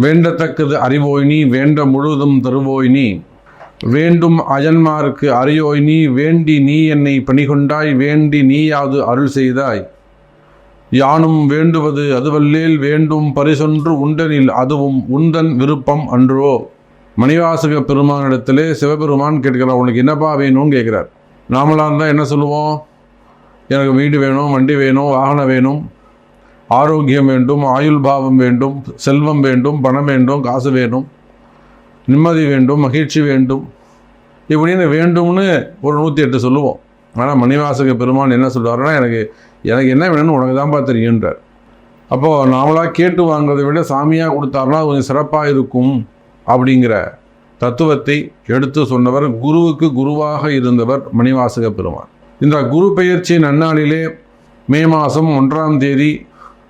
வேண்டத்தக்கது அறிவோய் நீ வேண்ட முழுதும் தருவோய் நீ. வேண்டும் அயன்மாருக்கு அறியோய் நீ வேண்டி நீ என்னை பணிகொண்டாய் வேண்டி நீயாவது அருள் செய்தாய். யானும் வேண்டுவது அதுவல்லேல் வேண்டும் பரிசொன்று உண்டனில் அதுவும் உந்தன் விருப்பம் அன்றோ. மணிவாசக பெருமானிடத்திலே சிவபெருமான் கேட்கிறார் உனக்கு என்னப்பா வேணும்னு கேட்குறார். நாமளாக இருந்தால் என்ன சொல்லுவோம்? எனக்கு வீடு வேணும் வண்டி வேணும் வாகனம் வேணும். ஆரோக்கியம் வேண்டும் ஆயுள் பாவம் வேண்டும் செல்வம் வேண்டும் பணம் வேண்டும் காசு வேணும் நிம்மதி வேண்டும் மகிழ்ச்சி வேண்டும். இப்படின்னு வேண்டும்னு ஒரு நூற்றி எட்டு சொல்லுவோம். ஆனால் மணிவாசக பெருமான் என்ன சொல்கிறாருன்னா எனக்கு எனக்கு என்ன வேணும்னு உனக்கு தான்ப்பா தெரியுன்றார் அப்போது நாமளாக கேட்டு வாங்குறதை விட சாமியாக கொடுத்தாருன்னா கொஞ்சம் சிறப்பாக இருக்கும் அப்படிங்கிற தத்துவத்தை எடுத்து சொன்னவர் குருவுக்கு குருவாக இருந்தவர் மணிவாசக பெருமான். இந்த குரு பெயர்ச்சி நன்னாளிலே மே மாதம் ஒன்றாம் தேதி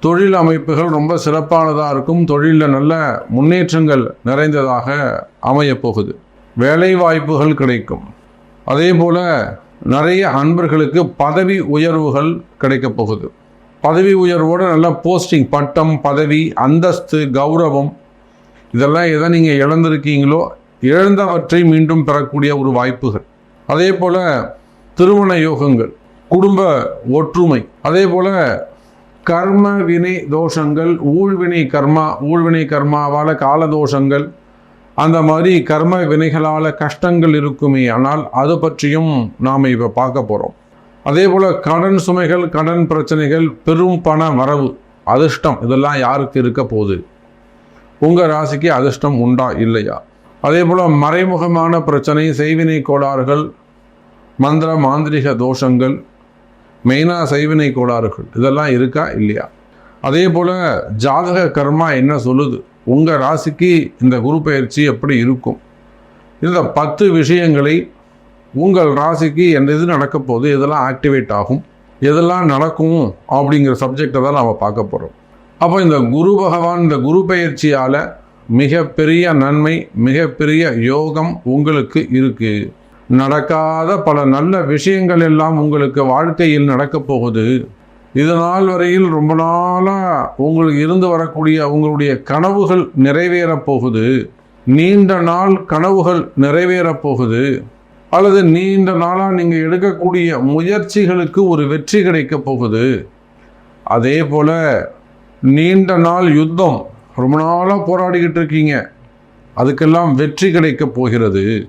தொழில் அமைப்புகள் ரொம்ப சிறப்பானதாக இருக்கும். தொழிலில் நல்ல முன்னேற்றங்கள் நிறைந்ததாக அமையப் போகுது. வேலை வாய்ப்புகள் கிடைக்கும். அதே போல் நிறைய அன்பர்களுக்கு பதவி உயர்வுகள் கிடைக்கப் போகுது. பதவி உயர்வோடு நல்ல போஸ்டிங் பட்டம் பதவி அந்தஸ்து கௌரவம் இதெல்லாம் எதை நீங்கள் இழந்திருக்கீங்களோ இழந்தவற்றை மீண்டும் பெறக்கூடிய ஒரு வாய்ப்புகள். அதே போல் திருமண யோகங்கள் குடும்ப ஒற்றுமை அதே போல் கர்ம வினை தோஷங்கள் ஊழ்வினை கர்மா ஊழ்வினை கர்மாவால் கால தோஷங்கள் அந்த மாதிரி கர்ம வினைகளால் கஷ்டங்கள் இருக்குமே ஆனால் அது பற்றியும் நாம் இப்போ பார்க்க போகிறோம் அதே போல் கடன் சுமைகள் கடன் பிரச்சனைகள் பெரும் பண வரவு அதிர்ஷ்டம் இதெல்லாம் யாருக்கு இருக்க போகுது? உங்கள் ராசிக்கு அதிர்ஷ்டம் உண்டா இல்லையா? அதே போல் மறைமுகமான பிரச்சனை செய்வினை கோளாறுகள் மந்திர மாந்திரிக தோஷங்கள் மெயினாக சைவினை கோளாறுகள். இதெல்லாம் இருக்கா? இல்லையா? அதே போல் ஜாதக கர்மா என்ன சொல்லுது? உங்கள் ராசிக்கு இந்த குரு பயிற்சி எப்படி இருக்கும்? இந்த பத்து விஷயங்களை உங்கள் ராசிக்கு எந்த இது நடக்க போகுது? ஆக்டிவேட் ஆகும்? எதெல்லாம் நடக்கும்? அப்படிங்கிற சப்ஜெக்டை தான் நாம் பார்க்க போகிறோம் அப்போ இந்த குரு பகவான் இந்த குரு பயிற்சியால் மிகப்பெரிய நன்மை மிகப்பெரிய யோகம் உங்களுக்கு இருக்குது நடக்காத பல நல்ல விஷயங்கள் எல்லாம் உங்களுக்கு வாழ்க்கையில் நடக்கப் போகுது. இது நாள் வரையில் ரொம்ப நாளாக உங்களுக்கு இருந்து வரக்கூடிய உங்களுடைய கனவுகள் நிறைவேறப் போகுது. நீண்ட நாள் கனவுகள் நிறைவேறப் போகுது. அல்லது நீண்ட நாளாக நீங்கள் எடுக்கக்கூடிய முயற்சிகளுக்கு ஒரு வெற்றி கிடைக்கப் போகுது. அதே போல் நீண்ட நாள் யுத்தம் ரொம்ப நாளாக போராடிக்கிட்டு இருக்கீங்க. அதுக்கெல்லாம் வெற்றி கிடைக்கப் போகிறது.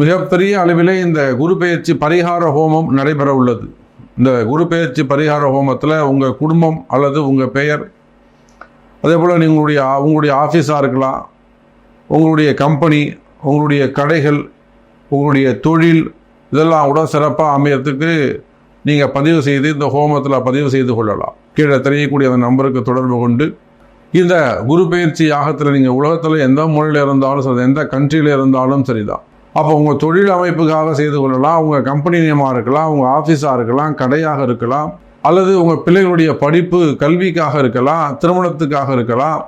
மிகப்பெரிய அளவிலே இந்த குரு பெயர்ச்சி பரிகார ஹோமம் நடைபெற உள்ளது. இந்த குரு பெயர்ச்சி பரிகார ஹோமத்தில் உங்கள் குடும்பம் அல்லது உங்கள் பெயர் அதே போல் உங்களுடைய உங்களுடைய ஆஃபீஸாக இருக்கலாம் உங்களுடைய கம்பெனி உங்களுடைய கடைகள் உங்களுடைய தொழில் இதெல்லாம் கூட சிறப்பாக அமையறதுக்கு நீங்கள் பதிவு செய்து இந்த ஹோமத்தில் பதிவு செய்து கொள்ளலாம். கீழே தெரியக்கூடிய அந்த நம்பருக்கு தொடர்பு கொண்டு இந்த குரு பயிற்சி யாகத்தில் நீங்கள் உலகத்தில் எந்த மொழியில் இருந்தாலும் சரி எந்த கண்ட்ரியில் இருந்தாலும் சரிதான். அப்போ உங்கள் தொழில் அமைப்புக்காக செய்து கொள்ளலாம் உங்கள் கம்பெனி நியமாக இருக்கலாம் உங்கள் ஆஃபீஸாக இருக்கலாம் கடையாக இருக்கலாம் அல்லது உங்கள் பிள்ளைகளுடைய படிப்பு கல்விக்காக இருக்கலாம் திருமணத்துக்காக இருக்கலாம்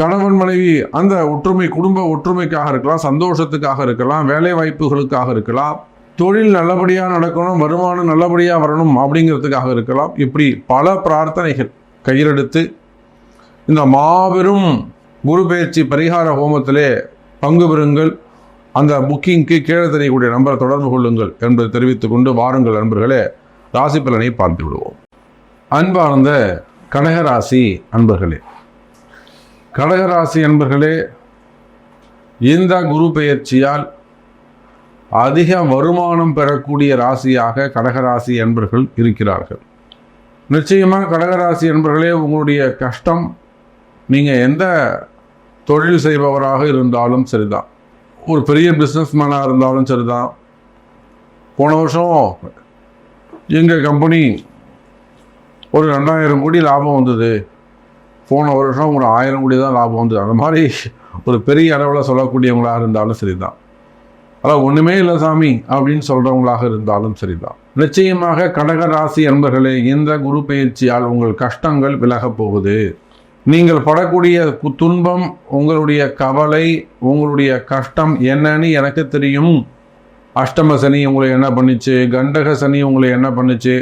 கணவன் மனைவி அந்த ஒற்றுமை குடும்ப ஒற்றுமைக்காக இருக்கலாம் சந்தோஷத்துக்காக இருக்கலாம் வேலை வாய்ப்புகளுக்காக இருக்கலாம் தொழில் நல்லபடியாக நடக்கணும் வருமானம் நல்லபடியாக வரணும் அப்படிங்கிறதுக்காக இருக்கலாம். இப்படி பல பிரார்த்தனைகள் கையிலெடுத்து இந்த மாபெரும் குரு பயிற்சி பரிகார ஹோமத்திலே பங்கு பெறுங்கள். அந்த புக்கிங்க்கு கீழே தெரியக்கூடிய நம்பரை தொடர்பு கொள்ளுங்கள் என்பதை தெரிவித்துக் கொண்டு வாருங்கள் நண்பர்களே. ராசி பலனை பார்த்து விடுவோம். அன்பார்ந்த கடகராசி அன்பர்களே. கடகராசி அன்பர்களே இந்த குரு பெயர்ச்சியால் அதிக வருமானம் பெறக்கூடிய ராசியாக கடகராசி என்பர்கள் இருக்கிறார்கள். நிச்சயமாக கடகராசி என்பர்களே உங்களுடைய கஷ்டம் நீங்கள் எந்த தொழில் செய்பவராக இருந்தாலும் சரிதான். ஒரு பெரிய பிஸ்னஸ்மேனாக இருந்தாலும் சரி தான் போன வருஷம் எங்கள் கம்பெனி ஒரு ரெண்டாயிரம் கோடி லாபம் வந்தது. போன வருஷம் ஒரு ஆயிரம் கோடி தான் லாபம் வந்தது. அந்த மாதிரி ஒரு பெரிய அளவில் சொல்லக்கூடியவங்களாக இருந்தாலும் சரி தான் அதான் ஒன்றுமே இல்லை சாமி அப்படின்னு சொல்கிறவங்களாக இருந்தாலும் சரி தான் நிச்சயமாக கடக ராசி என்பர்களே இந்த குரு பயிற்சியால் உங்கள் கஷ்டங்கள் விலகப் போகுது. நீங்கள் படக்கூடிய துன்பம் உங்களுடைய கவலை உங்களுடைய கஷ்டம் என்னன்னு எனக்கு தெரியும். அஷ்டம சனி உங்களை என்ன பண்ணுச்சு? கண்டக சனி உங்களை என்ன பண்ணுச்சு?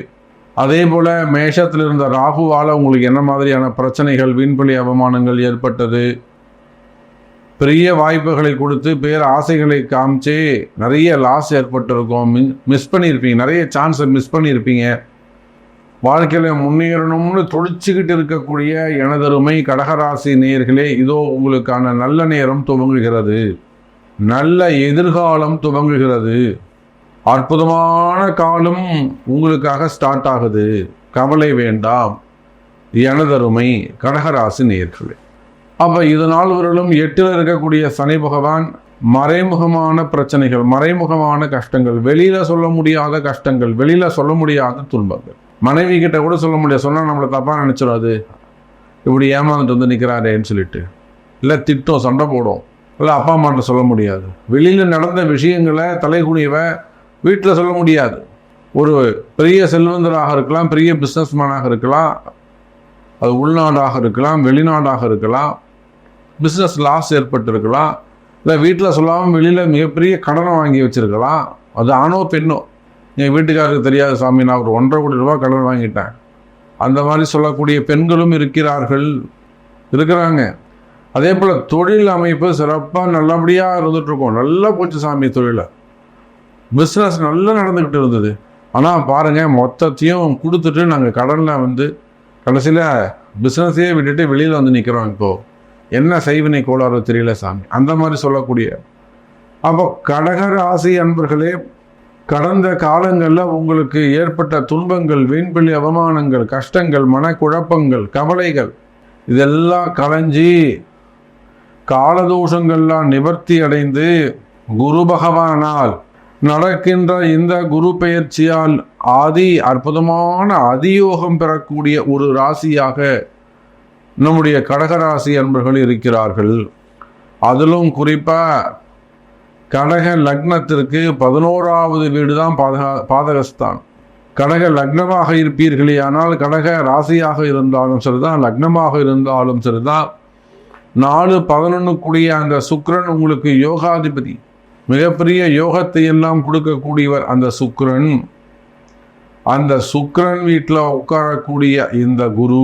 அதே போல் மேஷத்தில் இருந்த ராகுவால் உங்களுக்கு என்ன மாதிரியான பிரச்சனைகள் வீண்பலி அவமானங்கள் ஏற்பட்டது? பெரிய வாய்ப்புகளை கொடுத்து பேர் ஆசைகளை காமிச்சு நிறைய லாஸ் ஏற்பட்டிருக்கும். மிஸ் பண்ணியிருப்பீங்க. நிறைய சான்ஸை மிஸ் பண்ணியிருப்பீங்க. வாழ்க்கையில் முன்னேறணும்னு துடிச்சுக்கிட்டு இருக்கக்கூடிய எனதருமை கடகராசி நேர்களே இதோ உங்களுக்கான நல்ல நேரம் துவங்குகிறது. நல்ல எதிர்காலம் துவங்குகிறது. அற்புதமான காலம் உங்களுக்காக ஸ்டார்ட் ஆகுது. கவலை வேண்டாம். எனதருமை கடகராசி நேர்களே அப்போ இதனால் வரலும் எட்டில் இருக்கக்கூடிய சனி பகவான் மறைமுகமான பிரச்சனைகள் மறைமுகமான கஷ்டங்கள் வெளியில் சொல்ல முடியாத கஷ்டங்கள் வெளியில் சொல்ல முடியாத துன்பங்கள். மனைவி கிட்ட கூட சொல்ல முடியாது. சொன்னால் நம்மளை தப்பாக நினச்சிடாது. இப்படி ஏமாந்துட்டு வந்து நிற்கிறாரேன்னு சொல்லிட்டு. இல்லை திட்டம் சண்டை போடும். இல்லை அப்பா அம்மாட்ட சொல்ல முடியாது. வெளியில் நடந்த விஷயங்களை தலைகுனிவை வீட்டில் சொல்ல முடியாது. ஒரு பெரிய செல்வந்தராக இருக்கலாம் பெரிய பிஸ்னஸ்மேனாக இருக்கலாம். அது உள்நாடாக இருக்கலாம் வெளிநாடாக இருக்கலாம். பிஸ்னஸ் லாஸ் ஏற்பட்டிருக்கலாம். இல்லை வீட்டில் சொல்லாமல் வெளியில் மிகப்பெரிய கடனை வாங்கி வச்சுருக்கலாம். அது ஆணோ பெண்ணோ. என் வீட்டுக்காரருக்கு தெரியாத சாமி நான் ஒரு ஒன்றரை கோடி ரூபாய் கடன் வாங்கிட்டேன் அந்த மாதிரி சொல்லக்கூடிய பெண்களும் இருக்கிறார்கள் இருக்கிறாங்க. அதே போல் தொழில் அமைப்பு சிறப்பாக நல்லபடியாக இருந்துகிட்ருக்கோம் நல்லா போச்சு சாமி தொழிலை. பிஸ்னஸ் நல்லா நடந்துக்கிட்டு இருந்தது. ஆனால் பாருங்கள் மொத்தத்தையும் கொடுத்துட்டு நாங்கள் கடனில் வந்து கடைசியில் பிஸ்னஸையே விட்டுட்டு வெளியில் வந்து நிற்கிறோம் இப்போது என்ன செய்வினை கோளாறு தெரியல சாமி. அந்த மாதிரி சொல்லக்கூடிய. அப்போ கடக ராசி அன்பர்களே கடந்த காலங்களில் உங்களுக்கு ஏற்பட்ட துன்பங்கள் வீண்பள்ளி அவமானங்கள் கஷ்டங்கள் மனக்குழப்பங்கள் கவலைகள் இதெல்லாம் கலைஞ்சி காலதோஷங்கள்லாம் நிவர்த்தி அடைந்து குரு பகவானால் நடக்கின்ற இந்த குரு பெயர்ச்சியால் ஆதி அற்புதமான அதியோகம் பெறக்கூடிய ஒரு ராசியாக நம்முடைய கடகராசி அன்பர்கள் இருக்கிறார்கள். அதிலும் குறிப்பாக கடக லக்னத்திற்கு பதினோராவது வீடு தான் பாதகா பாதகஸ்தான் கடக லக்னமாக இருப்பீர்களே ஆனால் கடக ராசியாக இருந்தாலும் சரிதான் லக்னமாக இருந்தாலும் சரிதான். நாலு பதினொன்றுக்குரிய அந்த சுக்கரன் உங்களுக்கு யோகாதிபதி. மிகப்பெரிய யோகத்தை எல்லாம் கொடுக்கக்கூடியவர் அந்த சுக்கரன். அந்த சுக்கரன் வீட்டில் உட்காரக்கூடிய இந்த குரு.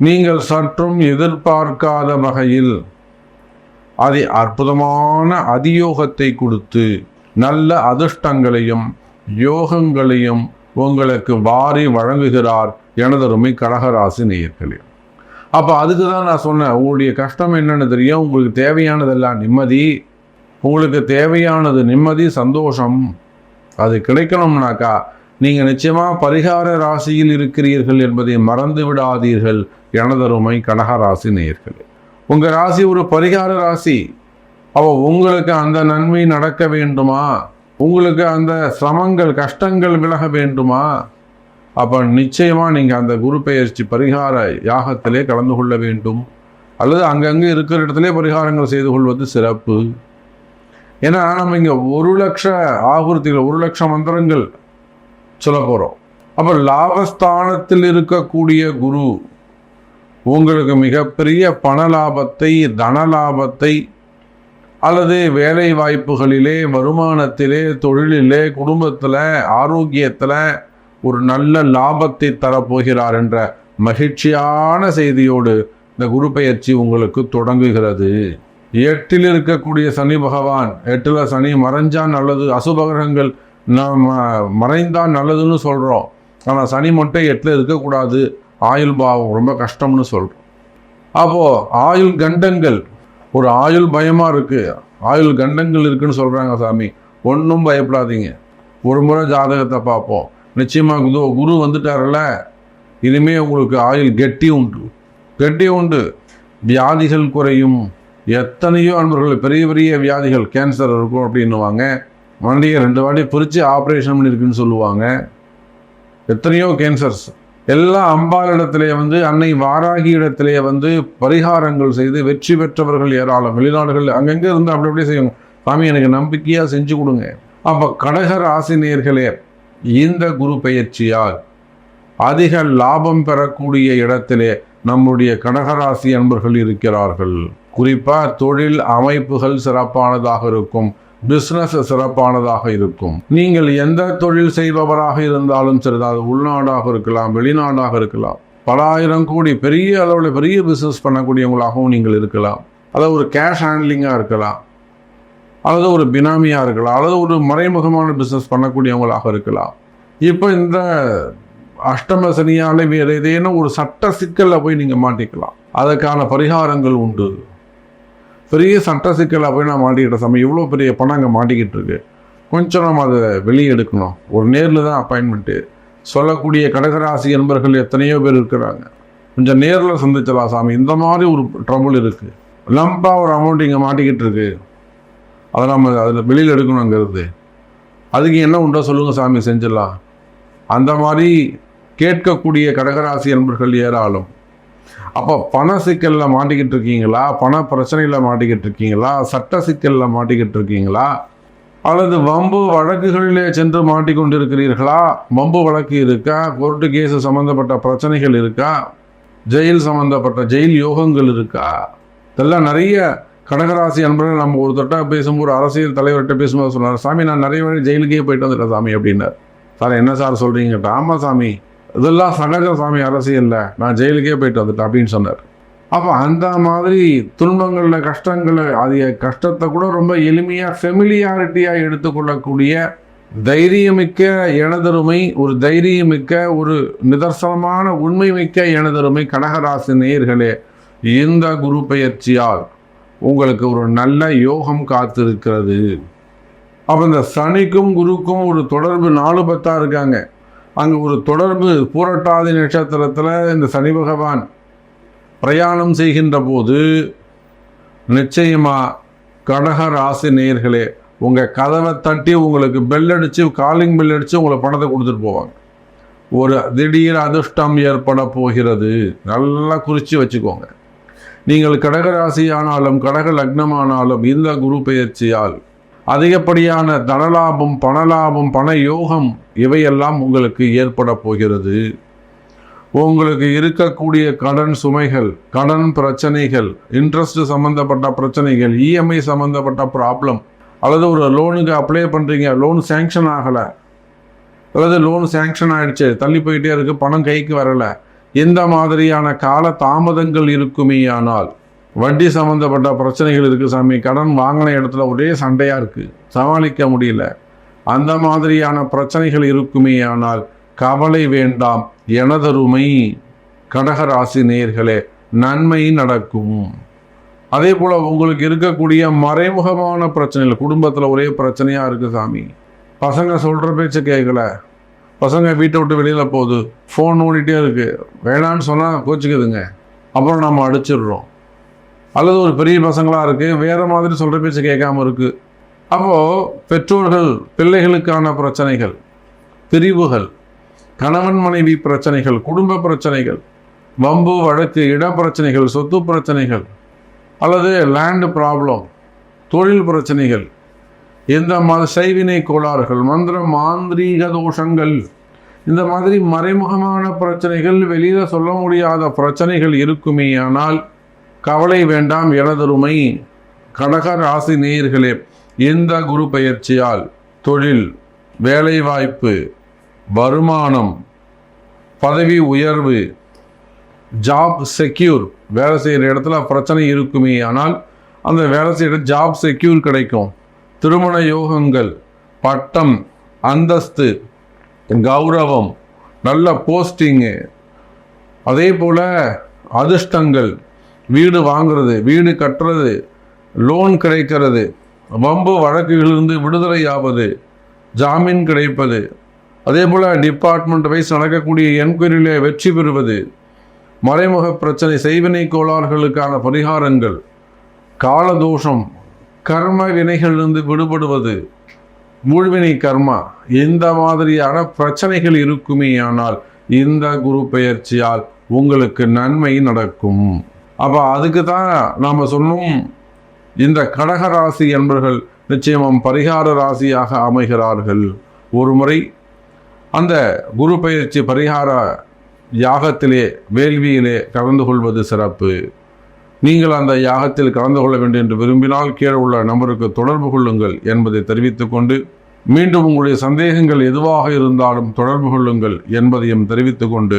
நீங்கள் சற்றும் எதிர்பார்க்காத வகையில் அதை அற்புதமான அதியோகத்தை கொடுத்து நல்ல அதிர்ஷ்டங்களையும் யோகங்களையும் உங்களுக்கு வாரி வழங்குகிறார் எனதருமை கடகராசி நேயர்களே. அப்போ அதுக்கு தான் நான் சொன்னேன் உங்களுடைய கஷ்டம் என்னென்னு தெரியும் உங்களுக்கு தேவையானதெல்லாம் நிம்மதி. உங்களுக்கு தேவையானது நிம்மதி சந்தோஷம் அது கிடைக்கணும்னாக்கா நீங்கள் நிச்சயமாக பரிகார ராசியில் இருக்கிறீர்கள் என்பதை மறந்து விடாதீர்கள் எனதருமை கடகராசி நேயர்களே. உங்கள் ராசி ஒரு பரிகார ராசி. அப்போ உங்களுக்கு அந்த நன்மை நடக்க வேண்டுமா? உங்களுக்கு அந்த சிரமங்கள் கஷ்டங்கள் விலக வேண்டுமா? அப்போ நிச்சயமாக நீங்கள் அந்த குரு பெயர்ச்சி பரிகார யாகத்திலே கலந்து கொள்ள வேண்டும். அல்லது அங்கங்கே இருக்கிற இடத்துல பரிகாரங்கள் செய்து கொள்வது சிறப்பு. ஏன்னா நம்ம இங்கே ஒரு லட்ச ஆகுர்த்திகள் ஒரு லட்சம் மந்திரங்கள் சொல்ல போகிறோம் அப்போ லாபஸ்தானத்தில் இருக்கக்கூடிய குரு உங்களுக்கு மிகப்பெரிய பண லாபத்தை தன லாபத்தை அல்லது வேலை வாய்ப்புகளிலே வருமானத்திலே தொழிலிலே குடும்பத்தில் ஆரோக்கியத்தில் ஒரு நல்ல லாபத்தை தரப்போகிறார் என்ற மகிழ்ச்சியான செய்தியோடு இந்த குரு பயிற்சி உங்களுக்கு தொடங்குகிறது. எட்டில் இருக்கக்கூடிய சனி பகவான் எட்டில் சனி மறைஞ்சால் நல்லது அசுபகிரகங்கள் நம்ம மறைந்தால் நல்லதுன்னு சொல்கிறோம் ஆனால் சனி மட்டும் எட்டில் இருக்கக்கூடாது. ஆயுள் பாவம் ரொம்ப கஷ்டம்னு சொல்கிறோம் அப்போது ஆயுள் கண்டங்கள் ஒரு ஆயுள் பயமாக இருக்குது ஆயுள் கண்டங்கள் இருக்குன்னு சொல்கிறாங்க சாமி. ஒன்றும் பயப்படாதீங்க. ஒரு முறை ஜாதகத்தை பார்ப்போம். நிச்சயமாக குரு குரு வந்துட்டார்ல இனிமேல் உங்களுக்கு ஆயுள் கெட்டி உண்டு. கெட்டி உண்டு. வியாதிகள் குறையும். எத்தனையோ அன்பர்கள் பெரிய பெரிய வியாதிகள் கேன்சர் இருக்கும் அப்படின்னுவாங்க. மண்டியை ரெண்டு வாட்டி பிரித்து ஆப்ரேஷன் பண்ணியிருக்குன்னு சொல்லுவாங்க. எத்தனையோ கேன்சர்ஸ் எல்லா அம்பாள் வந்து அன்னை வாராகி இடத்திலேயே வந்து பரிகாரங்கள் செய்து வெற்றி பெற்றவர்கள் ஏராளம். வெளிநாடுகள் அங்கங்கே இருந்து அப்படி அப்படியே செய்யணும் சாமி எனக்கு நம்பிக்கையாக செஞ்சு கொடுங்க. அப்போ கடக ஆசினியர்களே இந்த குரு பெயர்ச்சியால் அதிக லாபம் பெறக்கூடிய இடத்திலே நம்முடைய கடகராசி அன்பர்கள் இருக்கிறார்கள். குறிப்பாக தொழில் அமைப்புகள் சிறப்பானதாக இருக்கும். பிஸ்னஸ் சிறப்பானதாக இருக்கும். நீங்கள் எந்த தொழில் செய்பவராக இருந்தாலும் சரி அது உள்நாடாக இருக்கலாம் வெளிநாடாக இருக்கலாம். பல ஆயிரம் கோடி பெரிய அளவில் பெரிய பிஸ்னஸ் பண்ணக்கூடியவங்களாகவும் நீங்கள் இருக்கலாம். அதாவது ஒரு கேஷ் ஹேண்ட்லிங்காக இருக்கலாம். அல்லது ஒரு பினாமியாக இருக்கலாம். அல்லது ஒரு மறைமுகமான பிஸ்னஸ் பண்ணக்கூடியவங்களாக இருக்கலாம். இப்போ இந்த அஷ்டம சனியால வேறு ஏதேனும் ஒரு சட்ட சிக்கலில் போய் நீங்கள் மாட்டிக்கலாம். அதற்கான பரிகாரங்கள் உண்டு. பெரிய சட்ட சிக்கலில் போய் நான் மாட்டிக்கிட்ட சமயம் இவ்வளோ பெரிய பணம் அங்கே மாட்டிக்கிட்டு இருக்கு கொஞ்சம் நம்ம அதை வெளியே எடுக்கணும். ஒரு நேரில் தான் அப்பாயின்மெண்ட்டு சொல்லக்கூடிய கடகராசி என்பர்கள் எத்தனையோ பேர் இருக்கிறாங்க. கொஞ்சம் நேரில் சந்திச்சலாம் சாமி. இந்த மாதிரி ஒரு ட்ரபுள் இருக்குது லம்பாக ஒரு அமௌண்ட் இங்கே மாட்டிக்கிட்டு இருக்கு அதை நம்ம அதில் வெளியில் எடுக்கணுங்கிறது அதுக்கு என்ன உண்டோ சொல்லுங்கள் சாமி செஞ்சிடலாம். அந்த மாதிரி கேட்கக்கூடிய கடகராசி என்பர்கள் ஏராளம். அப்போ பண சிக்கலில் மாட்டிக்கிட்டு இருக்கீங்களா? பண பிரச்சனையில் மாட்டிக்கிட்டு இருக்கீங்களா? சட்ட சிக்கலில் மாட்டிக்கிட்டு இருக்கீங்களா? அல்லது வம்பு வழக்குகளிலே சென்று மாட்டிக்கொண்டிருக்கிறீர்களா? வம்பு வழக்கு இருக்கா? கோர்ட்டு கேஸு சம்மந்தப்பட்ட பிரச்சனைகள் இருக்கா? ஜெயில் சம்மந்தப்பட்ட ஜெயில் யோகங்கள் இருக்கா? இதெல்லாம் நிறைய கடகராசி அன்பர்கள் நம்ம ஒரு தொட்டா பேசும்போது அரசியல் தலைவர்கிட்ட பேசும்போது சொன்னார் சாமி நான் நிறைய வேலை ஜெயிலுக்கே போயிட்டு வந்துட்டேன் சாமி அப்படின்னார். சார் என்ன சார் சொல்கிறீங்கட்டா ஆமாம் சாமி இதெல்லாம் சகஜ சாமி அரசியலில் நான் ஜெயிலுக்கே போயிட்டு வந்துட்டேன் அப்படின்னு சொன்னார். அப்போ அந்த மாதிரி துன்பங்களில் கஷ்டங்களை அது கஷ்டத்தை கூட ரொம்ப எளிமையாக ஃபெமிலியாரிட்டியாக எடுத்துக்கொள்ளக்கூடிய தைரியமிக்க எனதருமை ஒரு தைரியமிக்க ஒரு நிதர்சனமான உண்மை மிக்க எனதருமை கடகராசி நேயர்களே இந்த குரு பயிற்சியால் உங்களுக்கு ஒரு நல்ல யோகம் காத்திருக்கிறது. அப்போ இந்த சனிக்கும் குருக்கும் ஒரு தொடர்பு நாலு பத்தா இருக்காங்க. அங்கே ஒரு தொடர்பு பூரட்டாதி நட்சத்திரத்தில் இந்த சனி பகவான் பிரயாணம் செய்கின்ற போது நிச்சயமாக கடக ராசி நேயர்களே உங்கள் கதவை தட்டி உங்களுக்கு பெல் அடித்து காலிங் பெல் அடித்து உங்களை பணத்தை கொடுத்துட்டு போவாங்க. ஒரு திடீர் அதிர்ஷ்டம் ஏற்பட போகிறது. நல்லா குறித்து வச்சுக்கோங்க. நீங்கள் கடகராசி ஆனாலும் கடக லக்னமானாலும் இந்த குரு பெயர்ச்சியால் அதிகப்படியான தனலாபம் பணலாபம் பண யோகம் இவையெல்லாம் உங்களுக்கு ஏற்பட போகிறது. உங்களுக்கு இருக்கக்கூடிய கடன் சுமைகள் கடன் பிரச்சனைகள் இன்ட்ரெஸ்ட் சம்மந்தப்பட்ட பிரச்சனைகள் இஎம்ஐ சம்மந்தப்பட்ட ப்ராப்ளம் அல்லது ஒரு லோனுக்கு அப்ளை பண்ணுறீங்க லோன் சேங்ஷன் ஆகலை அல்லது லோன் சேங்ஷன் ஆகிடுச்சு தள்ளி போயிட்டே இருக்கு பணம் கைக்கு வரலை இந்த மாதிரியான கால தாமதங்கள் இருக்குமே ஆனால் வட்டி சம்மந்தப்பட்ட பிரச்சனைகள் இருக்குது சாமி. கடன் வாங்கின இடத்துல ஒரே சண்டையாக இருக்குது சமாளிக்க முடியல. அந்த மாதிரியான பிரச்சனைகள் இருக்குமே ஆனால் கவலை வேண்டாம். எனதருமை கடகராசி நேர்களே நன்மை நடக்கும். அதே போல் உங்களுக்கு இருக்கக்கூடிய மறைமுகமான பிரச்சனைகள் குடும்பத்தில் ஒரே பிரச்சனையாக இருக்குது சாமி. பசங்க சொல்கிற பேச்சு கேட்கல பசங்க வீட்டை விட்டு வெளியில் போகுது. ஃபோன் ஓடிட்டே இருக்குது வேணான்னு சொன்னால் கோச்சிக்குதுங்க. அப்புறம் நம்ம அடிச்சிடுறோம். அல்லது ஒரு பெரிய பசங்களாக இருக்குது வேறு மாதிரி சொல்கிற பேச்சு கேட்காம இருக்குது அப்போது பெற்றோர்கள் பிள்ளைகளுக்கான பிரச்சனைகள் பிரிவுகள் கணவன் மனைவி பிரச்சனைகள் குடும்ப பிரச்சனைகள் வம்பு வழக்கு இட பிரச்சனைகள் சொத்து பிரச்சனைகள் அல்லது லேண்டு ப்ராப்ளம் தொழில் பிரச்சனைகள் இந்த மாதிரி செய்வினை கோளாறுகள் மந்திர மாந்திரீக தோஷங்கள் இந்த மாதிரி மறைமுகமான பிரச்சனைகள் வெளியில் சொல்ல முடியாத பிரச்சனைகள் இருக்குமே ஆனால் கவலை வேண்டாம் எனதருமை கடக ராசி நேயர்களே இந்த குரு பயிற்சியால் தொழில் வேலைவாய்ப்பு வருமானம் பதவி உயர்வு ஜாப் செக்யூர் வேலை செய்கிற இடத்துல பிரச்சனை இருக்குமே ஆனால் அந்த வேலை செய்கிற ஜாப் செக்யூர் கிடைக்கும். திருமண யோகங்கள் பட்டம் அந்தஸ்து கௌரவம் நல்ல போஸ்டிங்கு அதே போல் அதிர்ஷ்டங்கள் வீடு வாங்குறது வீடு கட்டுறது லோன் கிடைக்கிறது வம்பு வழக்குகளிலிருந்து விடுதலை ஆவது ஜாமீன் கிடைப்பது அதே போல் டிபார்ட்மெண்ட் வைஸ் நடக்கக்கூடிய என்கொயரியிலே வெற்றி பெறுவது மறைமுக பிரச்சனை செய்வினை கோளாறுகளுக்கான பரிகாரங்கள் காலதோஷம் கர்ம வினைகளிலிருந்து விடுபடுவது மூழ்வினை கர்மா இந்த மாதிரியான பிரச்சனைகள் இருக்குமே ஆனால் இந்த குரு பெயர்ச்சியால் உங்களுக்கு நன்மை நடக்கும். அப்போ அதுக்கு தான் நாம் சொன்னோம் இந்த கடக ராசி என்பர்கள் நிச்சயமும் பரிகார ராசியாக அமைகிறார்கள். ஒரு முறை அந்த குரு பயிற்சி பரிகார யாகத்திலே வேள்வியிலே கலந்து கொள்வது சிறப்பு. நீங்கள் அந்த யாகத்தில் கலந்து கொள்ள வேண்டும் என்று விரும்பினால் கீழே உள்ள நபருக்கு தொடர்பு கொள்ளுங்கள் என்பதை தெரிவித்துக் கொண்டு மீண்டும் உங்களுடைய சந்தேகங்கள் எதுவாக இருந்தாலும் தொடர்பு கொள்ளுங்கள் என்பதையும் தெரிவித்துக் கொண்டு